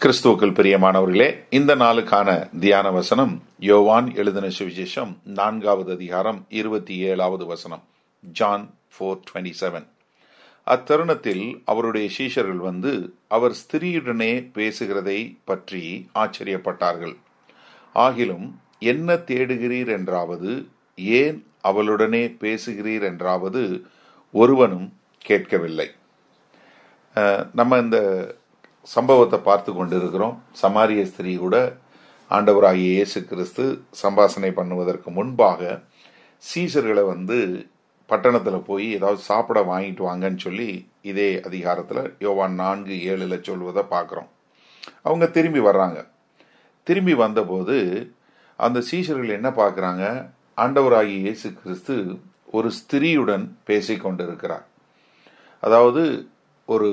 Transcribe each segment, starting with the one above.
கிறிஸ்துவுக்குள் பிரியமானவர்களே இந்த நாளுக்கான தியான வசனம் யோவான் எழுதின சுவிசேஷம் நான்காவது அதிகாரம் இருபத்தி ஏழாவது வசனம் ஜான் ஃபோர் டுவெண்ட்டி செவன் அத்தருணத்தில் அவருடைய சீஷர்கள் வந்து அவர் ஸ்திரீயுடனே பேசுகிறதை பற்றி ஆச்சரியப்பட்டார்கள். ஆகிலும் என்ன தேடுகிறீர் என்றாவது ஏன் அவளுடனே பேசுகிறீர் என்றாவது ஒருவனும் கேட்கவில்லை. நம்ம இந்த சம்பவத்தை பார்த்து கொண்டிருக்கிறோம். சமாரிய ஸ்திரீ கூட ஆண்டவராகிய இயேசு கிறிஸ்து சம்பாசனை பண்ணுவதற்கு முன்பாக சீசர்களை வந்து பட்டணத்தில் போய் ஏதாவது சாப்பிட வாங்கிட்டு வாங்கன்னு சொல்லி இதே அதிகாரத்தில் யோவான் நான்கு ஏழில் சொல்வதை பார்க்குறோம். அவங்க திரும்பி வர்றாங்க. திரும்பி வந்தபோது அந்த சீஷர்கள் என்ன பார்க்குறாங்க? ஆண்டவராகிய இயேசு கிறிஸ்து ஒரு ஸ்திரீயுடன் பேசிக்கொண்டிருக்கிறார். அதாவது ஒரு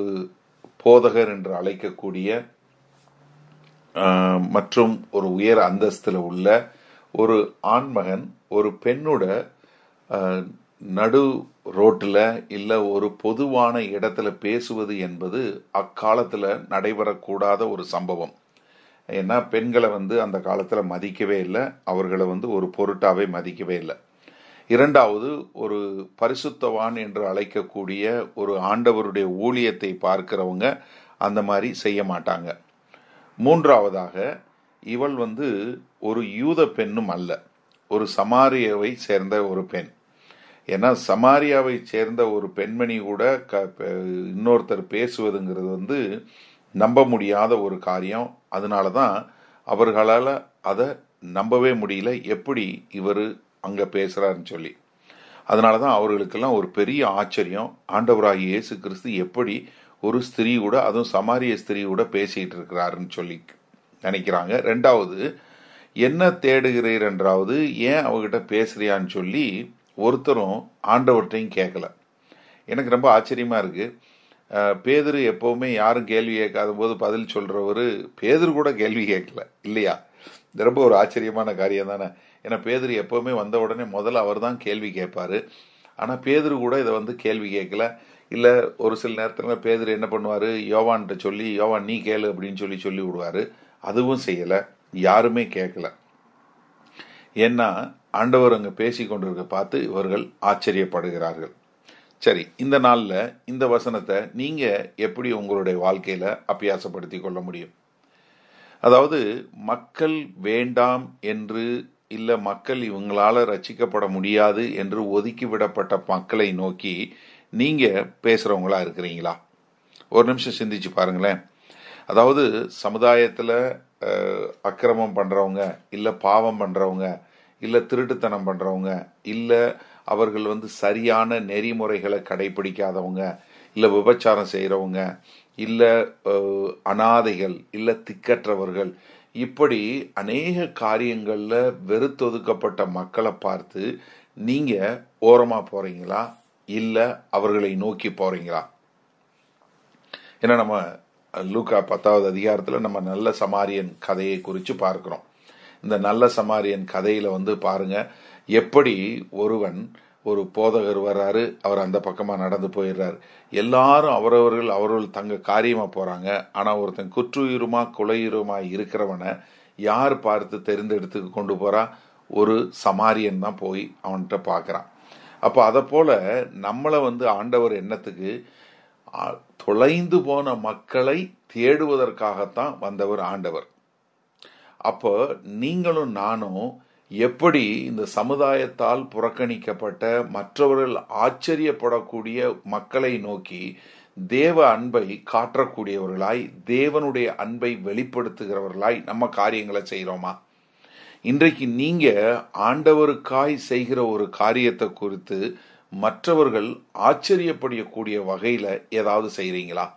போதகர் என்று அழைக்கக்கூடிய மற்றும் ஒரு உயர் அந்தஸ்தில் உள்ள ஒரு ஆண்மகன் ஒரு பெண்ணோட நடு ரோட்டில் இல்லை ஒரு பொதுவான இடத்துல பேசுவது என்பது அக்காலத்தில் நடைபெறக்கூடாத ஒரு சம்பவம். ஏன்னா பெண்களை வந்து அந்த காலத்தில் மதிக்கவே இல்லை அவர்களை வந்து ஒரு பொருட்டாவே மதிக்கவே இல்லை. இரண்டாவது ஒரு பரிசுத்தவான் என்று அழைக்கக்கூடிய ஒரு ஆண்டவருடைய ஊழியத்தை பார்க்கிறவங்க அந்த மாதிரி செய்ய மாட்டாங்க. மூன்றாவதாக இவள் வந்து ஒரு யூத பெண்ணும் அல்ல. ஒரு சமாரியாவை சேர்ந்த ஒரு பெண். ஏன்னா சமாரியாவை சேர்ந்த ஒரு பெண்மணி கூட க இன்னொருத்தர் பேசுவதுங்கிறது வந்து நம்ப முடியாத ஒரு காரியம். அதனால தான் அவர்களால் அதை நம்பவே முடியல. எப்படி இவர் அங்கே பேசுகிறாருன்னு சொல்லி. அதனால தான் அவர்களுக்கெல்லாம் ஒரு பெரிய ஆச்சரியம் ஆண்டவராக இயேசு கிறிஸ்து எப்படி ஒரு ஸ்திரீ கூட அதுவும் சமாரிய ஸ்திரீ கூட பேசிட்டு இருக்கிறாருன்னு சொல்லி நினைக்கிறாங்க. ரெண்டாவது என்ன தேடுகிறீர் என்றாவது ஏன் அவகிட்ட பேசுறியான்னு சொல்லி ஒருத்தரும் ஆண்டவர்கிட்டையும் கேட்கல எனக்கு ரொம்ப ஆச்சரியமா இருக்கு. அஹ், எப்போவுமே எப்பவுமே யாரும் கேள்வி கேட்காத போது பதில் சொல்றவரு பேதர் கூட கேள்வி கேட்கல இல்லையா? ரொம்ப ஒரு ஆச்சரியமான காரியம் தானே. ஏன்னா பேதுரு எப்பவுமே வந்த உடனே முதல்ல அவர் தான் கேள்வி கேட்பாரு. ஆனால் பேதுரு கூட இதை வந்து கேள்வி கேட்கல. இல்லை ஒரு சில நேரத்தில் பேதுரு என்ன பண்ணுவார்? யோவான்கிட்ட சொல்லி யோவான் நீ கேளு அப்படின்னு சொல்லி சொல்லி விடுவாரு. அதுவும் செய்யலை. யாருமே கேட்கல. ஏன்னா ஆண்டவர் அங்கே பேசி கொண்டிருக்க பார்த்து இவர்கள் ஆச்சரியப்படுகிறார்கள். சரி இந்த நாளில் இந்த வசனத்தை நீங்கள் எப்படி உங்களுடைய வாழ்க்கையில் அபியாசப்படுத்தி கொள்ள முடியும்? அதாவது மக்கள் வேண்டாம் என்று இல்ல மக்கள் இவங்களால ரசிக்கப்பட முடியாது என்று ஒதுக்கிவிடப்பட்ட மக்களை நோக்கி நீங்க பேசுறவங்களா இருக்கிறீங்களா? ஒரு நிமிஷம் சிந்திச்சு பாருங்களேன். அதாவது சமுதாயத்துல அக்கிரமம் பண்றவங்க இல்ல பாவம் பண்றவங்க இல்ல திருட்டுத்தனம் பண்றவங்க இல்ல அவர்கள் வந்து சரியான நெறிமுறைகளை கடைபிடிக்காதவங்க இல்ல விபச்சாரம் செய்கிறவங்க இல்ல அனாதைகள் இல்ல திக்கற்றவர்கள் இப்படி அநேக காரியங்கள்ல வெறுத்தொதுக்கப்பட்ட மக்களை பார்த்து நீங்க ஓரமா போறீங்களா? இல்ல அவர்களை நோக்கி போறீங்களா? ஏன்னா நம்ம லூக்கா பத்தாவது அதிகாரத்துல நம்ம நல்ல சமாரியன் கதையை குறித்து பார்க்கிறோம். இந்த நல்ல சமாரியன் கதையில வந்து பாருங்க எப்படி ஒருவன் ஒரு போதகர் வர்றாரு அவர் அந்த பக்கமா நடந்து போயிடுறாரு. எல்லாரும் அவரவர்கள் அவர்கள் தங்க காரியமா போறாங்க. ஆனா ஒருத்தன் குற்றுயிருமா குலையுருமா இருக்கிறவனை யார் பார்த்து தெரிந்தெடுத்து கொண்டு போறா? ஒரு சமாரியன் தான் போய் அவன்கிட்ட பார்க்குறான். அப்போ அதை போல நம்மளை வந்து ஆண்டவர் என்னத்துக்கு தொலைந்து போன மக்களை தேடுவதற்காகத்தான் வந்தவர் ஆண்டவர். அப்போ நீங்களும் நானும் எப்படி இந்த சமுதாயத்தால் புறக்கணிக்கப்பட்ட மற்றவர்கள் ஆச்சரியப்படக்கூடிய மக்களை நோக்கி தேவ அன்பை காற்றக்கூடியவர்களாய் தேவனுடைய அன்பை வெளிப்படுத்துகிறவர்களாய் நம்ம காரியங்களை செய்கிறோமா? இன்றைக்கு நீங்க ஆண்டவருக்காய் செய்கிற ஒரு காரியத்தை குறித்து மற்றவர்கள் ஆச்சரியப்படக்கூடிய வகையில ஏதாவது செய்கிறீங்களா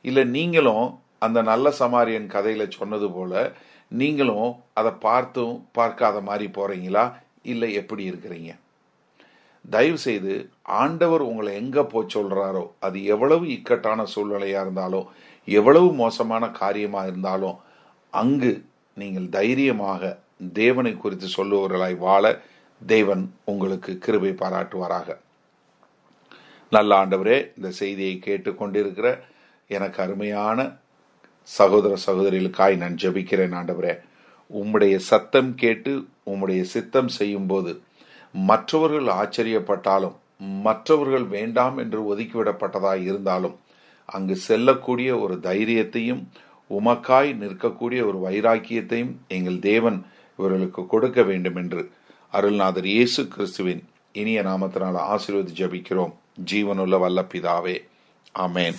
இல்லை நீங்களும் அந்த நல்ல சமாரியன் கதையில சொன்னது போல நீங்களும் அதை பார்த்தும் பார்க்காத மாதிரி போறீங்களா? இல்லை எப்படி இருக்கிறீங்க? தயவு செய்து ஆண்டவர் உங்களை எங்க போய் சொல்றாரோ அது எவ்வளவு இக்கட்டான சூழ்நிலையா இருந்தாலும் எவ்வளவு மோசமான காரியமா இருந்தாலும் அங்கு நீங்கள் தைரியமாக தேவனை குறித்து சொல்லுவவர்களாய் வாழ தேவன் உங்களுக்கு கிருபை பாராட்டுவாராக. நல்ல ஆண்டவரே இந்த செய்தியை கேட்டுக்கொண்டிருக்கிற எனக்கு அருமையான சகோதர சகோதரிகளுக்காய் நான் ஜெபிக்கிறேன் ஆண்டவரே. உம்முடைய சத்தம் கேட்டு உம்முடைய சித்தம் செய்யும் போது மற்றவர்கள் ஆச்சரியப்பட்டாலும் மற்றவர்கள் வேண்டாம் என்று ஒதுக்கிவிடப்பட்டதாய் இருந்தாலும் அங்கு செல்லக்கூடிய ஒரு தைரியத்தையும் உமக்காய் நிற்கக்கூடிய ஒரு வைராக்கியத்தையும் எங்கள் தேவன் இவர்களுக்கு கொடுக்க வேண்டும் என்று அருள்நாதர் இயேசு கிறிஸ்துவின் இனிய நாமத்தினால் ஆசீர்வதி ஜபிக்கிறோம். ஜீவனுள்ள வல்ல பிதாவே ஆமேன்.